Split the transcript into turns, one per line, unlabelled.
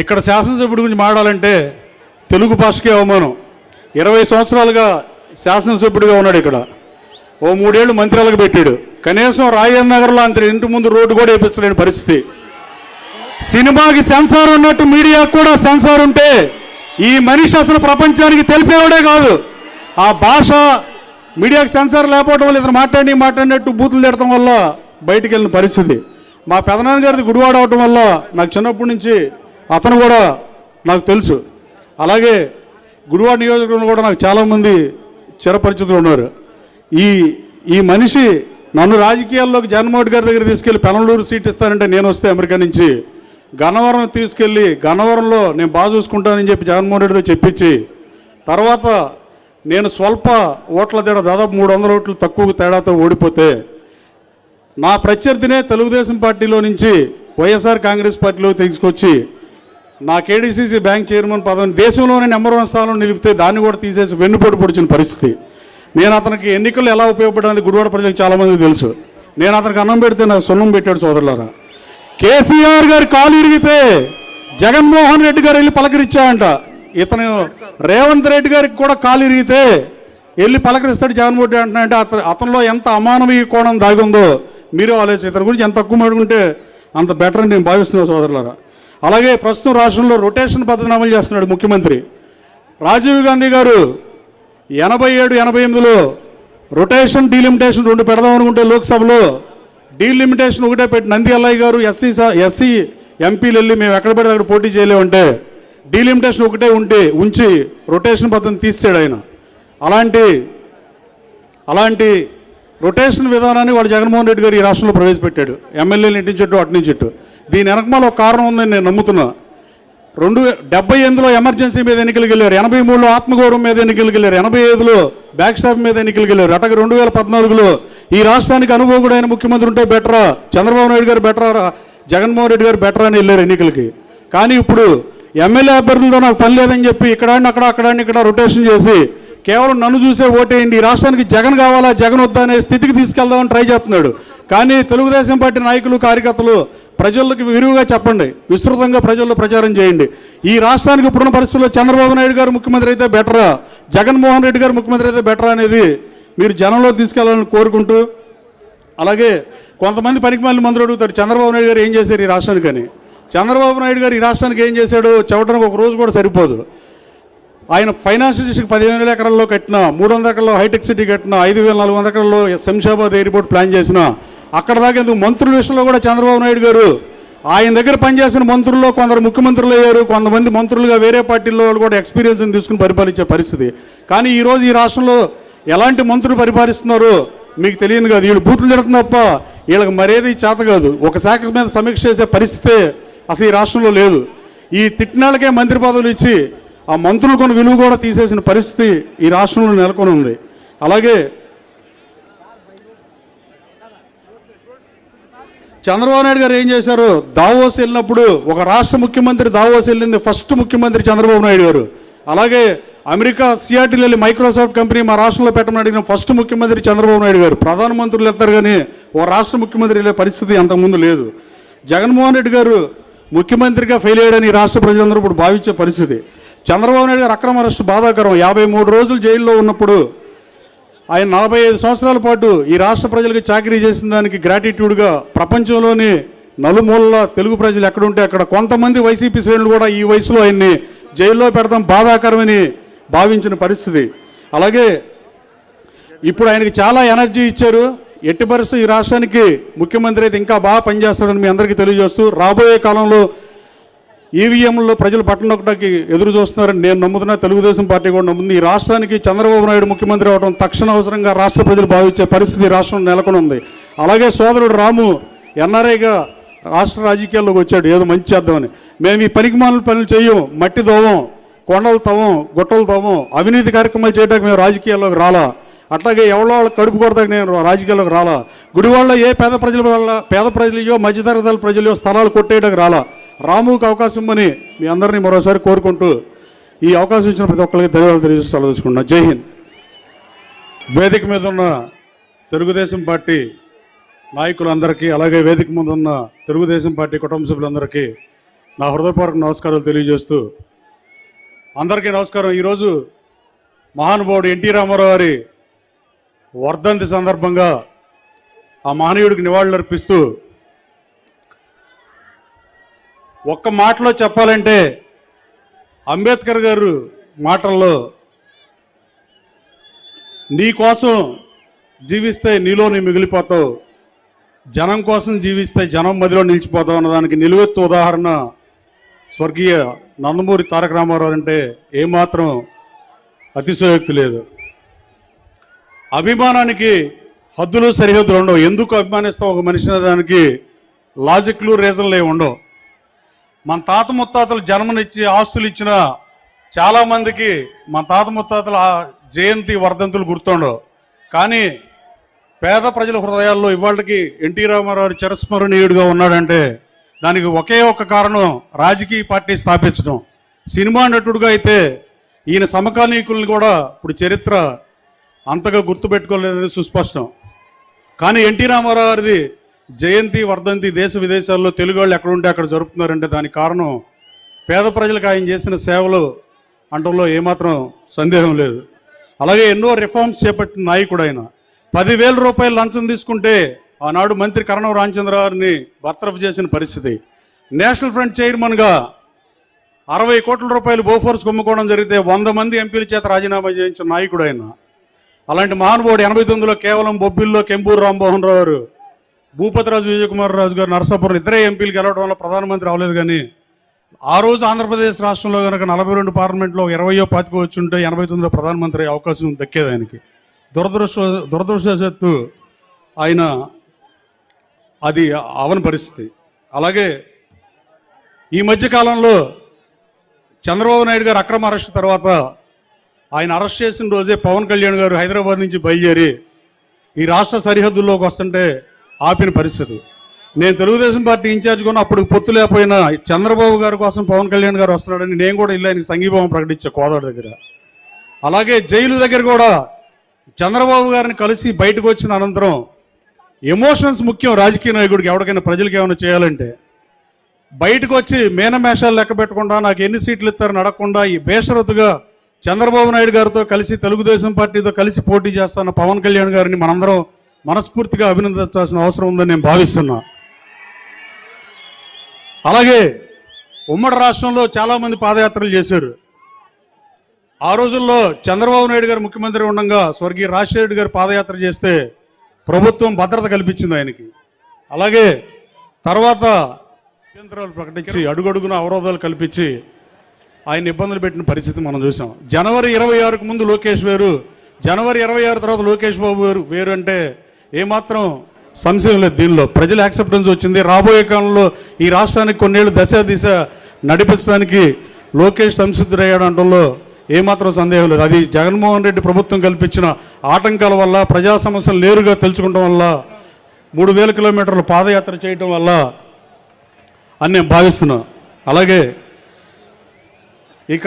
ఇక్కడ శాసనసభ్యుడి గురించి మాట్లాడాలంటే తెలుగు భాషకే అవమానం. ఇరవై సంవత్సరాలుగా శాసనసభ్యుడిగా ఉన్నాడు ఇక్కడ. ఓ మూడేళ్ళు మంత్రాలకు పెట్టాడు. కనీసం రాజేంద్ర నగర్లో అంత ఇంటి ముందు రోడ్డు కూడా వేయించలేని పరిస్థితి. సినిమాకి సెన్సార్ ఉన్నట్టు మీడియాకు కూడా సెన్సార్ ఉంటే ఈ మనిషి అసలు ప్రపంచానికి తెలిసేవాడే కాదు. ఆ భాష మీడియాకి సెన్సార్ లేకపోవడం వల్ల ఇతను మాట్లాడి మాట్లాడినట్టు బూతులు తిడటం వల్ల బయటికి వెళ్ళిన పరిస్థితి. మా పెదనాన్న గారిది గుడివాడ అవటం వల్ల నాకు చిన్నప్పటి నుంచి అతను కూడా నాకు తెలుసు. అలాగే గుడివాడ నియోజకవర్గంలో కూడా నాకు చాలామంది చిరపరిచితులు ఉన్నారు. ఈ ఈ మనిషి నన్ను రాజకీయాల్లోకి జగన్మోహన్ గారి దగ్గర తీసుకెళ్ళి పెనలూరు సీట్ ఇస్తానంటే నేను వస్తే అమెరికా నుంచి. గన్నవరం తీసుకెళ్ళి గన్నవరంలో నేను బాగా చూసుకుంటానని చెప్పి జగన్మోహన్ రెడ్డితో చెప్పించి తర్వాత నేను స్వల్ప ఓట్ల తేడా దాదాపు మూడు వందల ఓట్లు తక్కువ తేడాతో ఓడిపోతే నా ప్రత్యర్థినే తెలుగుదేశం పార్టీలో నుంచి వైఎస్ఆర్ కాంగ్రెస్ పార్టీలో తీసుకొచ్చి నా కేడీసీసీ బ్యాంక్ చైర్మన్ పదవిని దేశంలోనే నెంబర్ వన్ స్థానంలో నిలిపితే దాన్ని కూడా తీసేసి వెన్నుపోటు పొడిచిన పరిస్థితి. నేను అతనికి ఎన్నికలు ఎలా ఉపయోగపడాలి గుడివాడ ప్రజలకు చాలామంది తెలుసు. నేను అతనికి అన్నం పెడితే నాకు సున్నం పెట్టాడు సోదరులారా. కేసీఆర్ గారి కాలు ఇరిగితే జగన్మోహన్ రెడ్డి గారు వెళ్ళి పలకరించాడంట. ఇతను రేవంత్ రెడ్డి గారికి కూడా కాలు ఇరిగితే వెళ్ళి పలకరిస్తాడు జగన్మోహన్ రెడ్డి అంటున్నాడంటే అతను అతనిలో ఎంత అమానవీయ కోణం దాగి ఉందో మీరు ఆలోచించారు ఇతని గురించి ఎంత తక్కువ మాడుకుంటే అంత బెటర్ అని నేను భావిస్తున్నాను సోదరులారా. అలాగే ప్రస్తుతం రాష్ట్రంలో రొటేషన్ పద్ధతిని అమలు చేస్తున్నాడు ముఖ్యమంత్రి. రాజీవ్ గాంధీ గారు ఎనభై ఏడు ఎనభై ఎనిమిదిలో రొటేషన్ డీలిమిటేషన్ రెండు పెడదాం అనుకుంటే లోక్సభలో డీలిమిటేషన్ ఒకటే పెట్టి నంది అల్లయ్య గారు ఎస్సీ ఎస్సీ ఎంపీలు వెళ్ళి మేము ఎక్కడ పడితే అక్కడ పోటీ చేయలేమంటే డీలిమిటేషన్ ఒకటే ఉంటే ఉంచి రొటేషన్ పద్ధతిని తీసాడు ఆయన. అలాంటి అలాంటి రొటేషన్ విధానాన్ని వాడు జగన్మోహన్ రెడ్డి గారు ఈ రాష్ట్రంలో ప్రవేశపెట్టాడు. ఎమ్మెల్యేలు ఇంటి చెట్టు అటు నుంచి చెట్టు దీని వెనకమాల ఒక కారణం ఉందని నేను నమ్ముతున్నా. రెండు డెబ్బై ఎనిమిదిలో ఎమర్జెన్సీ మీద ఎన్నికలకు వెళ్ళారు. ఎనభై మూడులో ఆత్మగౌరవం మీద ఎన్నికలకు వెళ్ళారు. ఎనభై ఐదులో బ్యాక్ స్టాప్ మీద ఎన్నికలకు వెళ్ళారు. అటక రెండు వేల పద్నాలుగులో ఈ రాష్ట్రానికి అనుభవకుడైన ముఖ్యమంత్రి ఉంటే బెటరా? చంద్రబాబు నాయుడు గారు బెటరా? జగన్మోహన్ రెడ్డి గారు బెటర్ అని వెళ్ళారు ఎన్నికలకి. కానీ ఇప్పుడు ఎమ్మెల్యే అభ్యర్థులతో నాకు పని లేదని చెప్పి ఇక్కడ అక్కడ అక్కడ ఇక్కడ రొటేషన్ చేసి కేవలం నన్ను చూసే ఓటేయండి. ఈ రాష్ట్రానికి జగన్ కావాలా జగన్ వద్దా అనే స్థితికి తీసుకెళ్దామని ట్రై చేస్తున్నాడు. కానీ తెలుగుదేశం పార్టీ నాయకులు కార్యకర్తలు ప్రజలకు విరివిగా చెప్పండి. విస్తృతంగా ప్రజల్లో ప్రచారం చేయండి. ఈ రాష్ట్రానికి ఇప్పుడున్న పరిస్థితుల్లో చంద్రబాబు నాయుడు గారు ముఖ్యమంత్రి అయితే బెటరా? జగన్మోహన్ రెడ్డి గారు ముఖ్యమంత్రి అయితే బెటరా అనేది మీరు జనంలో తీసుకెళ్ళాలని కోరుకుంటూ అలాగే కొంతమంది పనికి మళ్ళీ మందులు అడుగుతారు చంద్రబాబు నాయుడు గారు ఏం చేశారు ఈ రాష్ట్రానికి? అని. చంద్రబాబు నాయుడు గారు ఈ రాష్ట్రానికి ఏం చేశాడు? చెప్పడానికి ఒక రోజు కూడా సరిపోదు. ఆయన ఫైనాన్షియల్ డిస్ట్రిక్ట్ పదిహేను వేల ఎకరాల్లో కట్టిన మూడు వందల ఎకరాల్లో హైటెక్ సిటీ కట్టిన ఐదు వేల నాలుగు వందల ఎకరాల్లో శంషాబాద్ ఎయిర్పోర్ట్ ప్లాన్ చేసిన అక్కడ దాకా ఎందుకు? మంత్రుల విషయంలో కూడా చంద్రబాబు నాయుడు గారు ఆయన దగ్గర పనిచేసిన మంత్రుల్లో కొందరు ముఖ్యమంత్రులు అయ్యారు. కొంతమంది మంత్రులుగా వేరే పార్టీల్లో వాళ్ళు కూడా ఎక్స్పీరియన్స్ తీసుకుని పరిపాలించే పరిస్థితి. కానీ ఈరోజు ఈ రాష్ట్రంలో ఎలాంటి మంత్రులు పరిపాలిస్తున్నారో మీకు తెలియదు కాదు. వీళ్ళు బూతులు తిడుతున్న తప్ప వీళ్ళకి మరేది చేత కాదు. ఒక శాఖ మీద సమీక్ష చేసే పరిస్థితే అసలు ఈ రాష్ట్రంలో లేదు. ఈ తిట్టినాళ్ళకే మంత్రి పదవులు ఇచ్చి ఆ మంత్రులు కొన్ని విలువ కూడా తీసేసిన పరిస్థితి ఈ రాష్ట్రంలో నెలకొని ఉంది. అలాగే చంద్రబాబు నాయుడు గారు ఏం చేశారు? దావోస్ వెళ్ళినప్పుడు ఒక రాష్ట్ర ముఖ్యమంత్రి దావోస్ వెళ్ళింది ఫస్ట్ ముఖ్యమంత్రి చంద్రబాబు నాయుడు గారు. అలాగే అమెరికా సిఆర్టీలు వెళ్ళి మైక్రోసాఫ్ట్ కంపెనీ మా రాష్ట్రంలో పెట్టమని అడిగిన ఫస్ట్ ముఖ్యమంత్రి చంద్రబాబు నాయుడు గారు. ప్రధానమంత్రులు వెళ్తారు కానీ ఓ రాష్ట్ర ముఖ్యమంత్రి వెళ్ళే పరిస్థితి అంతకుముందు లేదు. జగన్మోహన్ రెడ్డి గారు ముఖ్యమంత్రిగా ఫెయిల్ అయ్యాడని ఈ రాష్ట్ర ప్రజలందరూ ఇప్పుడు భావించే పరిస్థితి. చంద్రబాబు నాయుడు గారు అక్రమ అరెస్టు బాధాకరం. యాభై మూడు రోజులు జైల్లో ఉన్నప్పుడు ఆయన నలభై ఐదు సంవత్సరాల పాటు ఈ రాష్ట్ర ప్రజలకు చాకరీ చేసిన దానికి గ్రాటిట్యూడ్గా ప్రపంచంలోని నలుమూలల తెలుగు ప్రజలు ఎక్కడుంటే అక్కడ కొంతమంది వైసీపీ శ్రేణులు కూడా ఈ వయసులో ఆయన్ని జైల్లో పెడతాం బాధాకరమని భావించిన పరిస్థితి. అలాగే ఇప్పుడు ఆయనకి చాలా ఎనర్జీ ఇచ్చారు. ఎట్టి పరిస్థితి ఈ రాష్ట్రానికి ముఖ్యమంత్రి అయితే ఇంకా బాగా పనిచేస్తాడని మీ అందరికీ తెలియజేస్తూ రాబోయే కాలంలో ఈవీఎంలో ప్రజలు పట్టణొక్కడానికి ఎదురు చూస్తున్నారని నేను నమ్ముతున్నా. తెలుగుదేశం పార్టీ కూడా నమ్ముతుంది. ఈ రాష్ట్రానికి చంద్రబాబు నాయుడు ముఖ్యమంత్రి అవడం తక్షణ అవసరంగా రాష్ట్ర ప్రజలు భావించే పరిస్థితి రాష్ట్రం నెలకొని ఉంది. అలాగే సోదరుడు రాము ఎన్ఆర్ఐగా రాష్ట్ర రాజకీయాల్లోకి వచ్చాడు. ఏదో మంచి చేద్దామని మేము ఈ పనికిమాల పనులు చేయం. మట్టి దోవం కొండలు తవ్వం గుట్టలు తవ్వం అవినీతి కార్యక్రమాలు చేయడానికి మేము రాజకీయాల్లోకి రాలా. అట్లాగే ఎవరో కడుపు కొడతాకి నేను రాజకీయాల్లోకి రాలా. గుడివాళ్ళ ఏ పేద ప్రజల వల్ల పేద ప్రజలయో మధ్యతరగతి ప్రజలయో స్థలాలు కొట్టేయడానికి రాలా. రాముకి అవకాశం ఇవ్వమని మీ అందరినీ మరోసారి కోరుకుంటూ ఈ అవకాశం ఇచ్చిన ప్రతి ఒక్కరికి ధన్యవాదాలు తెలియజేసి సెలవు జై హింద్. వేదిక మీద ఉన్న తెలుగుదేశం పార్టీ నాయకులందరికీ అలాగే వేదిక ముందు ఉన్న తెలుగుదేశం పార్టీ కుటుంబ సభ్యులందరికీ నా హృదయపూర్వక నమస్కారాలు తెలియజేస్తూ అందరికీ నమస్కారం. ఈరోజు మహానుభావుడు ఎన్టీ రామారావు గారి వర్ధంతి సందర్భంగా ఆ మహనీయుడికి నివాళులర్పిస్తూ ఒక్క మాటలో చెప్పాలంటే అంబేద్కర్ గారు మాటల్లో నీ కోసం జీవిస్తే నీలో నీ మిగిలిపోతావు జనం కోసం జీవిస్తే జనం మదిలో నిలిచిపోతావు అన్నదానికి నిలువెత్తు ఉదాహరణ స్వర్గీయ నందమూరి తారక రామారావు అంటే ఏమాత్రం అతిశయోక్తి లేదు. అభిమానానికి హద్దులు సరిహద్దులు ఉండవు. ఎందుకు అభిమానిస్తాం ఒక మనిషి దానికి లాజిక్లు రీజన్లు ఏమి ఉండవు. మన తాత ముత్తాతలు జన్మనిచ్చి ఆస్తులు ఇచ్చిన చాలామందికి మన తాత ముత్తాతల జయంతి వర్ధంతులు గుర్తుండవు. కానీ పేద ప్రజల హృదయాల్లో ఇవాళకి ఎన్టీ రామారావు చిరస్మరణీయుడిగా ఉన్నాడంటే దానికి ఒకే ఒక కారణం రాజకీయ పార్టీ స్థాపించడం. సినిమా నటుడుగా అయితే ఈయన సమకాలీకుల్ని కూడా ఇప్పుడు చరిత్ర అంతగా గుర్తుపెట్టుకోలేదని సుస్పష్టం. కానీ ఎన్టీ రామారావు గారిది జయంతి వర్ధంతి దేశ విదేశాల్లో తెలుగు వాళ్ళు ఎక్కడుంటే అక్కడ జరుపుతున్నారంటే దానికి కారణం పేద ప్రజలకు ఆయన చేసిన సేవలు అంటంలో ఏమాత్రం సందేహం లేదు. అలాగే ఎన్నో రిఫార్మ్స్ చేపట్టిన నాయకుడు ఆయన. పదివేల రూపాయలు లంచం తీసుకుంటే ఆనాడు మంత్రి కరణం రామచంద్ర గారిని బర్తరఫ్ చేసిన పరిస్థితి. నేషనల్ ఫ్రంట్ చైర్మన్గా అరవై కోట్ల రూపాయలు బోఫోర్స్ కుమ్ముకోవడం జరిగితే వంద మంది ఎంపీల చేత రాజీనామా చేయించిన నాయకుడు ఆయన. అలాంటి మహానుభావుడు ఎనభై తొమ్మిదిలో కేవలం బొబ్బిల్లో కెంపూరు రామ్మోహన్ రావు గారు భూపతిరాజు విజయకుమార్ రాజు గారు నరసాపురం ఇద్దరే ఎంపీలు గెలవడం వల్ల ప్రధానమంత్రి అవ్వలేదు కానీ ఆ రోజు ఆంధ్రప్రదేశ్ రాష్ట్రంలో కనుక నలభై రెండు పార్లమెంట్లో ఇరవయో పాతిక వచ్చి ఉంటే ఎనభై తొమ్మిదిలో ప్రధానమంత్రి అవకాశం దక్కేది ఆయనకి. దురదృష్ట దురదృష్టవశాత్తు ఆయన అది అవని పరిస్థితి. అలాగే ఈ మధ్య కాలంలో చంద్రబాబు నాయుడు గారు అక్రమ అరెస్ట్ తర్వాత ఆయన అరెస్ట్ చేసిన రోజే పవన్ కళ్యాణ్ గారు హైదరాబాద్ నుంచి బయలుదేరి ఈ రాష్ట్ర సరిహద్దుల్లోకి వస్తుంటే ఆపిన పరిస్థితి. నేను తెలుగుదేశం పార్టీ ఇన్ఛార్జ్ కొన్న అప్పుడు పొత్తు లేకపోయినా చంద్రబాబు గారి కోసం పవన్ కళ్యాణ్ గారు వస్తున్నాడని నేను కూడా ఇల్లు ఆయనకి సంఘీభావం ప్రకటించా కోదాడు దగ్గర. అలాగే జైలు దగ్గర కూడా చంద్రబాబు గారిని కలిసి బయటకు వచ్చిన అనంతరం ఎమోషన్స్ ముఖ్యం రాజకీయ నాయకుడికి ఎవరికైనా ప్రజలకు ఏమైనా చేయాలంటే బయటకు వచ్చి మేనమేషాలు లెక్క పెట్టకుండా నాకు ఎన్ని సీట్లు ఇస్తారని అడగకుండా ఈ బేషరతుగా చంద్రబాబు నాయుడు గారితో కలిసి తెలుగుదేశం పార్టీతో కలిసి పోటీ చేస్తున్న పవన్ కళ్యాణ్ గారిని మనందరం మనస్ఫూర్తిగా అభినందించాల్సిన అవసరం ఉందని నేను భావిస్తున్నా. అలాగే ఉమ్మడి రాష్ట్రంలో చాలామంది పాదయాత్రలు చేశారు. ఆ రోజుల్లో చంద్రబాబు నాయుడు గారు ముఖ్యమంత్రి ఉండగా స్వర్గీయ రాజశేఖర గారు పాదయాత్ర చేస్తే ప్రభుత్వం భద్రత కల్పించింది ఆయనకి. అలాగే తర్వాత అభ్యంతరాలు ప్రకటించి అడుగడుగున అవరోధాలు కల్పించి ఆయన ఇబ్బందులు పెట్టిన పరిస్థితి మనం చూసాం. జనవరి ఇరవై ఆరుకు ముందు లోకేష్ వేరు. జనవరి ఇరవై ఆరు తర్వాత లోకేష్ బాబు వేరు వేరు అంటే ఏమాత్రం సంశయం లేదు దీనిలో. ప్రజల యాక్సెప్టెన్స్ వచ్చింది. రాబోయే కాలంలో ఈ రాష్ట్రానికి కొన్నేళ్ళు దశ దిశ నడిపించడానికి లోకేష్ సంసిద్ధుడయ్యాడు అనడంలో ఏమాత్రం సందేహం లేదు. అది జగన్మోహన్ రెడ్డి ప్రభుత్వం కల్పించిన ఆటంకాల వల్ల ప్రజా సమస్యలు నేరుగా తెలుసుకోవడం వల్ల మూడు వేల కిలోమీటర్ల పాదయాత్ర చేయటం వల్ల అని నేను భావిస్తున్నాను అలాగే ఇక